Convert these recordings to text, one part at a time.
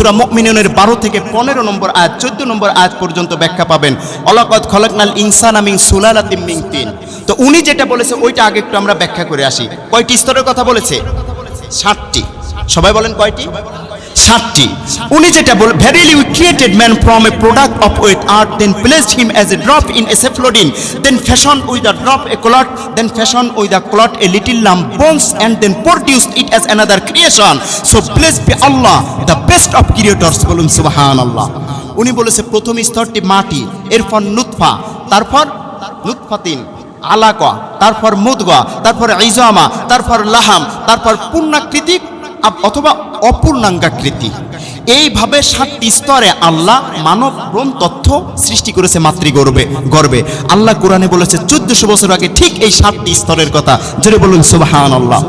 সুরা মকমিনের বারো থেকে পনেরো নম্বর আয়াত, চোদ্দ নম্বর আয়াত পর্যন্ত ব্যাখ্যা পাবেন। অলাকত খলকনাল ইনসান আমিন সুলালাতিম মিন তিন। তো উনি যেটা বলেছে, ওইটা আগে একটু আমরা ব্যাখ্যা করে আসি। কয়টি স্তরের কথা বলেছে? ষাটটি সবাই বলেন কয়টি? ষাটটি উনি যেটা বল verily we created man from a product of wet earth then placed him as a drop in a safe lodging then fashioned with a drop a clot then fashioned with a clot a little lump bones and then produced it as another creation so blessed be Allah the best of creators বলুন সুবাহান আল্লাহ উনি বলেছে, প্রথম স্তরটি মাটি, এরপর নুৎফা তারপর নুৎফাতিন আলাকা, তারপর মুদগা, তারপর ইজামা, তারপর লাহাম, তারপর পূর্ণাকৃতি আব- অথবা অপূর্ণাঙ্গাকৃতি। এইভাবে সাতটি স্তরে আল্লাহ মানব ব্রণ তথ্য সৃষ্টি করেছে মাতৃগর্ভে গর্বে আল্লাহ কোরআনে বলেছে, চোদ্দশো বছর আগে ঠিক এই সাতটি স্তরের কথা। জোরে বলুন সুবাহান আল্লাহ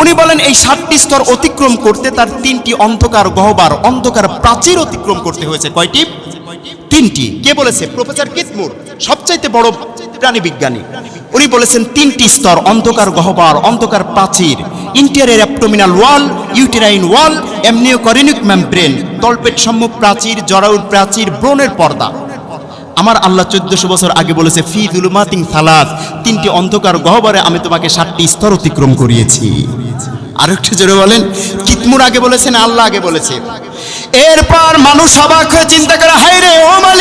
উনি বলেন, এই সাতটি স্তর অতিক্রম করতে তার তিনটি অন্ধকার গহবার, অন্ধকার প্রাচীর অতিক্রম করতে হয়েছে। কয়টি? তিনটি। কে বলেছে? প্রফেসর কিতমুর, সবচাইতে বড় প্রাণী বিজ্ঞানী। উনি বলেছেন, তিনটি স্তর, অন্ধকার গহ্বর, অন্ধকার প্রাচীর interior abdominal wall uterine wall amniochorionic membrane তলপেট সম্মুখ প্রাচীর জরাউর প্রাচীর, ব্রণের পর্দা। আমার আল্লাহ চোদ্দশো বছর আগে বলেছে, ফি দুলুমাতিং সালাদ তিনটি অন্ধকার গহ্বরে আমি তোমাকে সাতটি স্তর অতিক্রম করিয়েছি। আরেকটু জোরে বলেন, কিতমুর আগে বলেছেন, আল্লাহ আগে বলেছে। এরপর মানুষ অবাক হয়ে চিন্তা করে হাই রে ও মালিক!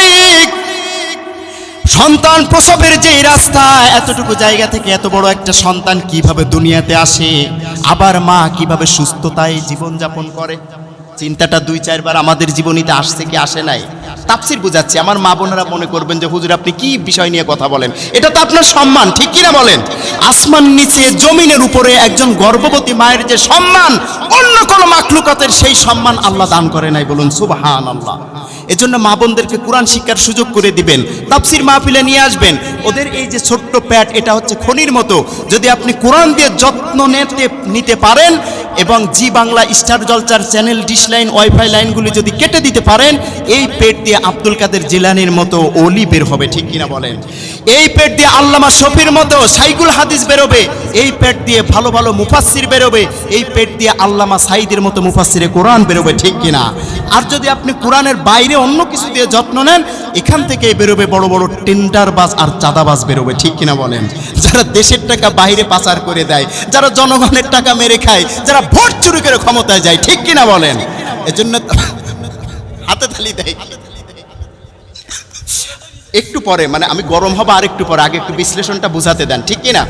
সন্তান প্রসবের যে রাস্তা, এতটুকু জায়গা থেকে এত বড় একটা সন্তান কীভাবে দুনিয়াতে আসে? আবার মা কীভাবে সুস্থতায় জীবনযাপন করে? চিন্তাটা দুই, চারবার আমাদের জীবনীতে আসছে কি আসে নাই? তাপসির বুঝাচ্ছি। আমার মা বোনেরা মনে করবেন যে, হুজুর, আপনি কি বিষয় নিয়ে কথা বলেন? এটা তো আপনার সম্মান, ঠিক কিনা বলেন? আসমান নিচে, জমিনের উপরে একজন গর্ভবতী মায়ের যে সম্মান অন্য কোনো মাকলুকাতের সেই সম্মান আল্লাহ দান করে নাই বলুন সুবহান আল্লাহ এজন্য মা বোনদেরকে কোরআন শিক্ষার সুযোগ করে দিবেন। তাফসির মাহফিলে নিয়ে আসবেন। ওদের এই যে ছোট্ট প্যাট, এটা হচ্ছে খনির মতো। যদি আপনি কোরআন দিয়ে যত্ন নিতে নিতে পারেন এবং Zee Bangla Star Jalsha channel dish line, wifi লাইনগুলি যদি কেটে দিতে পারেন, এই পেট দিয়ে আব্দুল কাদের জিলানির মতো অলি বের হবে, ঠিক কিনা বলেন? এই পেট দিয়ে আল্লামা শফির মতো সাইকুল হাদিস বেরোবে, এই পেট দিয়ে ভালো ভালো মুফাসসির বেরোবে, এই পেট দিয়ে আল্লামা সাইদের মতো মুফাসসিরে কোরআন বেরোবে, ঠিক কিনা? আর যদি আপনি কোরআনের বাইরে অন্য কিছু দিয়ে যত্ন নেন এখান থেকে বেরোবে বড় বড় টেন্ডার বাস আর চাঁদাবাজ বেরোবে, ঠিক কিনা বলেন? যারা দেশের টাকা বাইরে পাচার করে দেয়, যারা জনগণের টাকা মেরে খায়, যারা ভোট চুরি করে ক্ষমতায় যায়, ঠিক কিনা বলেন? এজন্য হাতে তালি দেয়। একটু পরে মানে আমি গরম হব আর একটু পরে, আগে একটু বিশ্লেষণটা বুঝাতে দেন, ঠিক কিনা?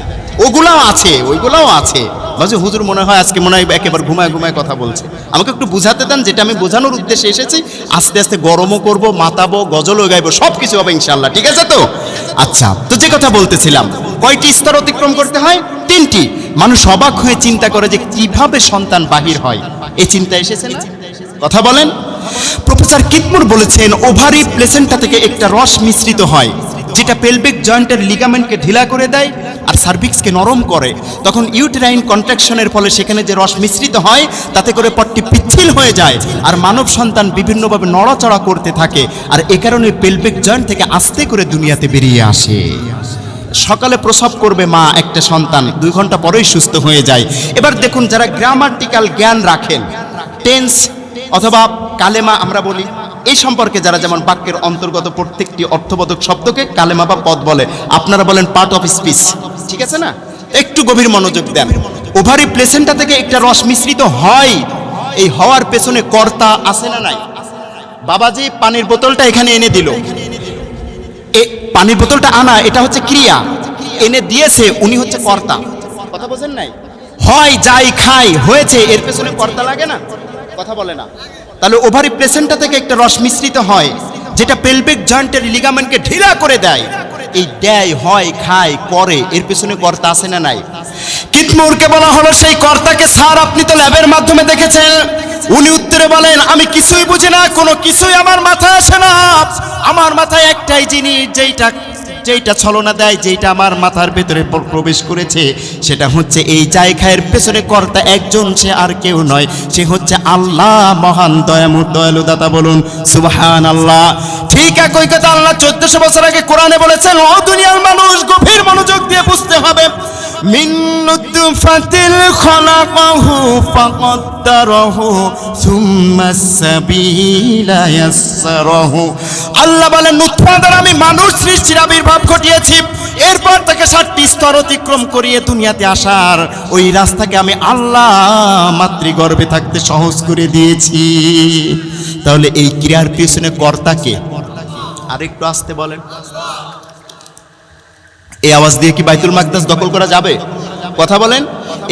ওগুলাও আছে, ওইগুলাও আছে। মাঝে হুজুর মনে হয় আজকে মনে হয় একেবারে ঘুমায় ঘুমায় কথা বলছে। আমাকে একটু বুঝাতে দেন, যেটা আমি বোঝানোর উদ্দেশ্যে এসেছি, আস্তে আস্তে গরমও করব, মাতাবো, গজলও গাইবো সব কিছু হবে ইনশাল্লাহ ঠিক আছে তো? আচ্ছা তো যে কথা বলতেছিলাম, কয়টি স্তর অতিক্রম করতে হয়? তিনটি। মানুষ অবাক হয়ে চিন্তা করে যে কীভাবে সন্তান বাহির হয়। এই চিন্তা এসেছে না? কথা বলেন। প্রফেসর কিতমুর বলেছেন, ওভারি প্লেসেন্টা থেকে একটা রস মিশ্রিত হয়, যেটা পেলভিক জয়েন্টের লিগামেন্টকে ঢিলা করে দেয় আর সার্ভিক্সকে নরম করে। তখন ইউটেরাইন কন্ট্রাকশনের ফলে সেখানে যে রস মিশ্রিত হয়, তাতে করে পট্টি পিচ্ছিল হয়ে যায় আর মানব সন্তান বিভিন্নভাবে নড়াচড়া করতে থাকে আর এ কারণে পেলভিক জয়েন্ট থেকে আস্তে করে দুনিয়াতে বেরিয়ে আসে। সকালে প্রসব করবে মা, একটা সন্তান, দুই ঘণ্টা পরেই সুস্থ হয়ে যায়। এবার দেখুন যারা গ্রামাটিক্যাল জ্ঞান রাখেন, টেন্স অথবা কালেমা আমরা বলি। এই সম্পর্কে যারা যেমন বাক্যের অন্তর্গত প্রত্যেকটি অর্থবোধক শব্দকে কালেমা বা পদ বলে, আপনারা বলেন পার্ট অফ স্পিচ ঠিক আছে না? একটু গভীর মনোযোগ দেন। ওভারি প্লেসেন্টা থেকে একটা রস মিশ্রিত হয়। এই হওয়ার পেছনে কর্তা আছে না নাই? বাবাজি পানির বোতলটা এখানে এনে দিল। এ পানির বোতলটা আনা, এটা হচ্ছে ক্রিয়া। এনে দিয়েছে, উনি হচ্ছে কর্তা। কথা বোঝেন নাই? হয়, যাই, খাই, হয়েছে, এর পেছনে কর্তা লাগে না? কথা বলে না। তাহলে ওভারি প্লেসেন্টা থেকে একটা রস মিশ্রিত হয়, যেটা পেলভিক জয়েন্টের লিগামেন্টকে ঢিলা করে দেয়। এই দেয়, হয়, খায়, করে, এর পেছনে কর্তা আছে না নাই? কিতমুরকে বলা হলো, সেই কর্তাকে, স্যার, আপনি তো ল্যাবের মাধ্যমে দেখেছেন। উনি উত্তরে বলেন, আমি কিছুই বুঝি না, কোনো কিছুই আমার মাথায় আসে না। আমার মাথায় একটাই জিনিস, যেইটা যেইটা ছলনা দেয়, যেইটা আমার মাথার ভেতরে প্রবেশ করেছে, সেটা হচ্ছে এই জায়গায়ের পেছনে কর্তা একজন, সে আর কেউ নয়, সে হচ্ছে আল্লাহ মহান দয়ামুর দয়ালু দাতা বলুন সুবহান আল্লাহ ঠিক একই কথা আল্লাহ চোদ্দশো বছর আগে কোরআনে বলেছেন, ও দুনিয়ার মানুষ গভীর মনোযোগ দিয়ে বুঝতে হবে মিন নুতফাতিল খলাকাহু ফাকদ্দার قدره ثم السبيل يسره আল্লাহ বলেন নুতফা দ্বারা আমি মানুষ সৃষ্টির আবির্ভাব ঘটিয়েছি এরপর তাকে সাতটি স্তর অতিক্রম করিয়ে দুনিয়াতে আসার ওই রাস্তাকে আমি আল্লাহ মাতৃগর্ভে থাকতে সহজ করে দিয়েছি তাহলে এই ক্রিয়ার পিছনে কর্তাকে আর একটু আসতে বলেন এই আওয়াজ দিয়ে কি বাইতুল মাকদাস দখল করা যাবে? কথা বলেন।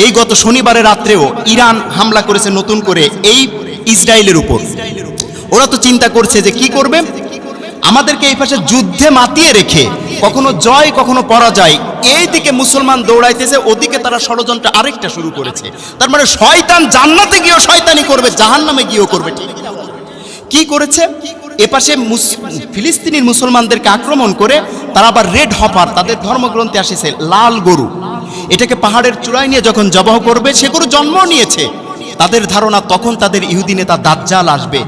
এই গত শনিবারের রাত্রেও ইরান হামলা করেছে নতুন করে এই ইসরায়েলের উপর। ওরা তো চিন্তা করছে যে কি করবে? আমাদেরকে এই পাশে যুদ্ধে মাতিয়ে রেখে কখনো জয়, কখনো পরাজয়, এই দিকে মুসলমান দৌড়াইতেছে, ওদিকে তারা ষড়যন্ত্র আরেকটা শুরু করেছে। তার মানে শয়তান জান্নাতে গিয়েও শয়তানি করবে, জাহান্নামে গিয়েও করবে? কি করেছে? এপাশে ফিলিস্তিনির মুসলমানদেরকে আক্রমণ করে তারা আবার রেড হপার, তাদের ধর্মগ্রন্থে আসেছে লাল গরু। এটাকে পাহাড়ের চূড়ায় নিয়ে যখন জবাহ করবে, সে গরু জন্ম নিয়েছে। তাদের ধারণা তখন তাদের ইহুদি নেতা দাজ্জাল আসবে।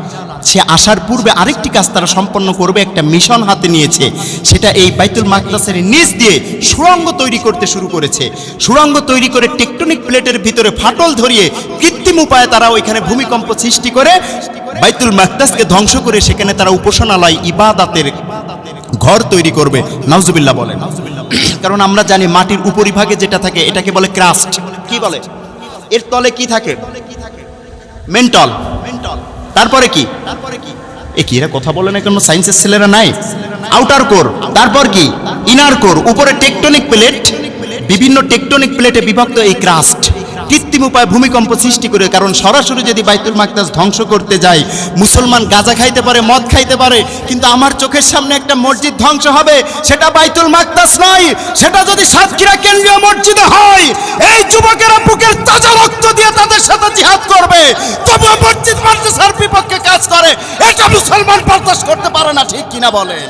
সে আসার পূর্বে আরেকটি কাজ তারা সম্পন্ন করবে, একটা মিশন হাতে নিয়েছে। সেটা এই বাইতুল মাকদাসের নিচ দিয়ে সুড়ঙ্গ তৈরি করতে শুরু করেছে। সুড়ঙ্গ তৈরি করে টেকটনিক প্লেটের ভিতরে ফাটল ধরিয়ে কৃত্রিম উপায়ে তারা ওইখানে ভূমিকম্প সৃষ্টি করে। বাইতুল মাকদাসকে ধ্বংস করে সেখানে তারা উপাসনালয়, ইবাদাতের ঘর তৈরি করবে। নাউজুবিল্লাহ বলেন। কারণ আমরা জানি মাটির উপরিভাগে যেটা থাকে, এটাকে বলে ক্রাস্ট। কি বলে? এর তলে কি থাকে? মেন্টাল। মেন্টল তারপরে কি তারপরে কি? এ কি, এরা কথা বলে না কেন? সায়েন্সের ছেলেরা নাই? Outer core. তারপর কি? Inner core. উপরে টেকটনিক প্লেট। বিভিন্ন টেকটনিক প্লেটে বিভক্ত এই ক্রাস্ট। কৃত্রিম উপায় ভূমিকম্প সৃষ্টি করে, কারণ সরাসরি যদি বাইতুল মাকদাস ধ্বংস করতে যায় মুসলমান গাঁজা খাইতে পারে, মদ খাইতে পারে, কিন্তু আমার চোখের সামনে একটা মসজিদ ধ্বংস হবে, সেটা বাইতুল মাকদাস নয়, সেটা যদি সাতক্ষীরা কেন্দ্রীয় মসজিদে হয়, এই যুবকেরা বুকের তাজা রক্ত দিয়ে তাদের সাথে জিহাদ করবে, তবুও মসজিদ মাদ্রাসার বিপক্ষে কাজ করে, এটা মুসলমান বরদাস্ত করতে পারে না, ঠিক কিনা বলেন?